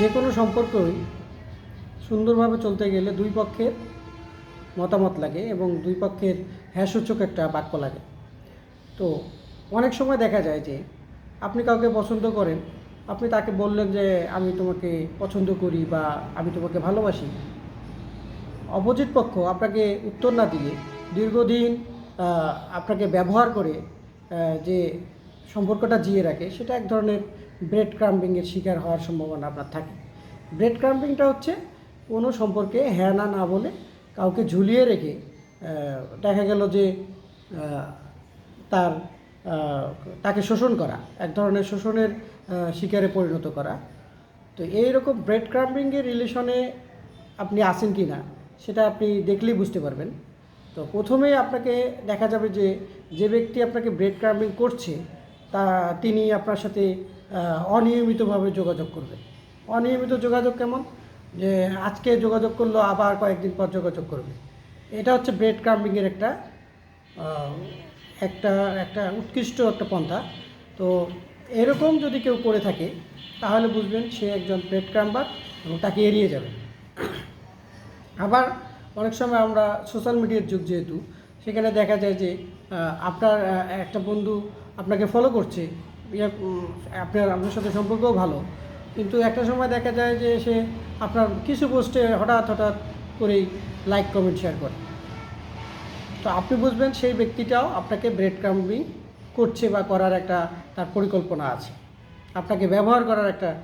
যে কোনো সম্পর্কই সুন্দরভাবে চলতে গেলে দুই পক্ষের মতামত লাগে এবং দুই পক্ষের হ্যাসূচক একটা বাক্য লাগে। তো অনেক সময় দেখা যায় যে আপনি কাউকে পছন্দ করেন, আপনি তাকে বললেন যে আমি তোমাকে পছন্দ করি বা আমি তোমাকে ভালোবাসি। অপোজিট পক্ষ আপনাকে উত্তর না দিয়ে দীর্ঘদিন আপনাকে ব্যবহার করে যে সম্পর্কটা জিয়ে রাখে, সেটা এক ধরনের ব্রেড ক্রাম্বিংয়ের শিকার হওয়ার সম্ভাবনা আপনার থাকে। ব্রেড ক্রাম্বিংটা হচ্ছে কোনো সম্পর্কে হ্যাঁ না না বলে কাউকে ঝুলিয়ে রেখে দেখা গেল যে তার তাকে শোষণ করা, এক ধরনের শোষণের শিকারে পরিণত করা। তো এইরকম ব্রেড ক্রাম্বিংয়ের রিলেশনে আপনি আছেন কি না সেটা আপনি দেখলেই বুঝতে পারবেন। তো প্রথমেই আপনাকে দেখা যাবে যে যে ব্যক্তি আপনাকে ব্রেড ক্রাম্বিং করছে তা তিনি আপনার সাথে অনিয়মিতভাবে যোগাযোগ করবে। অনিয়মিত যোগাযোগ কেমন? যে আজকে যোগাযোগ করল, আবার কয়েকদিন পর যোগাযোগ করবে। এটা হচ্ছে ব্রেড ক্রাম্বিংয়ের একটা একটা একটা উৎকৃষ্ট একটা পন্থা। তো এরকম যদি কেউ করে থাকে, তাহলে বুঝবেন সে একজন ব্রেড ক্রাম্বার এবং তাকে এড়িয়ে যাবে। আবার অনেক সময় আমরা সোশ্যাল মিডিয়ার যুগ যেহেতু, সেখানে দেখা যায় যে আপনার একটা বন্ধু আপনাকে ফলো করছে। আপনার আপনার সাথে সম্পর্কও ভালো। কিন্তু একটা সময় দেখা যায় যে সে আপনার কিছু পোস্টে হঠাৎ হঠাৎ করেই লাইক কমেন্ট শেয়ার করে। তো আপনি বুঝবেন সেই ব্যক্তিটাও আপনাকে ব্রেড ক্রাম্বিং করছে বা করার একটা তার পরিকল্পনা আছে। আপনাকে ব্যবহার করার একটা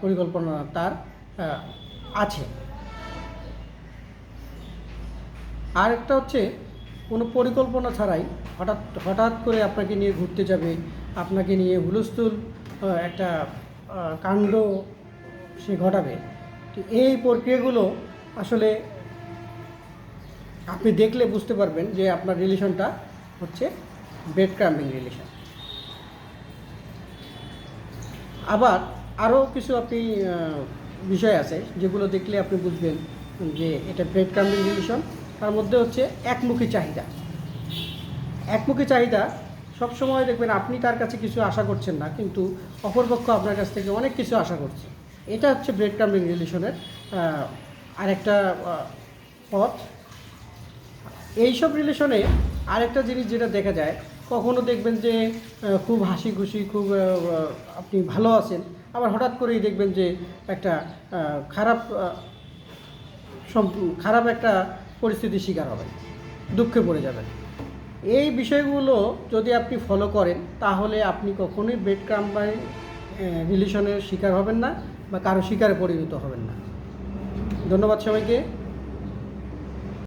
পরিকল্পনা তার আছে। আর একটা হচ্ছে কোনো পরিকল্পনা ছাড়াই হঠাৎ হঠাৎ করে আপনাকে নিয়ে ঘুরতে যাবে, আপনাকে নিয়ে হুলস্থুল একটা কাণ্ড সে ঘটাবে। তো এই প্রক্রিয়াগুলো আসলে আপনি দেখলে বুঝতে পারবেন যে আপনার রিলেশনটা হচ্ছে ব্রেড ক্রাম্বিং রিলেশন। আবার আরও কিছু আপনি বিষয় আছে যেগুলো দেখলে আপনি বুঝবেন যে এটা ব্রেড ক্রাম্বিং রিলেশন তার মধ্যে হচ্ছে একমুখী চাহিদা। একমুখী চাহিদা সবসময় দেখবেন আপনি তার কাছে কিছু আশা করছেন না, কিন্তু অপরপক্ষ আপনার কাছ থেকে অনেক কিছু আশা করছে। এটা হচ্ছে ব্রেড ক্রাম্বিং রিলেশনের আরেকটা পথ। এইসব রিলেশনে আরেকটা জিনিস যেটা দেখা যায়, কখনো দেখবেন যে খুব হাসি খুশি খুব আপনি ভালো আছেন, আবার হঠাৎ করেই দেখবেন যে একটা খারাপ খারাপ একটা পরিস্থিতির শিকার হবেন, দুঃখে পড়ে যাবেন। এই বিষয়গুলো যদি আপনি ফলো করেন, তাহলে আপনি কখনোই বেড ক্রাম বা রিলেশনের শিকার হবেন না বা কারও শিকারে পরিণত হবেন না। ধন্যবাদ সবাইকে।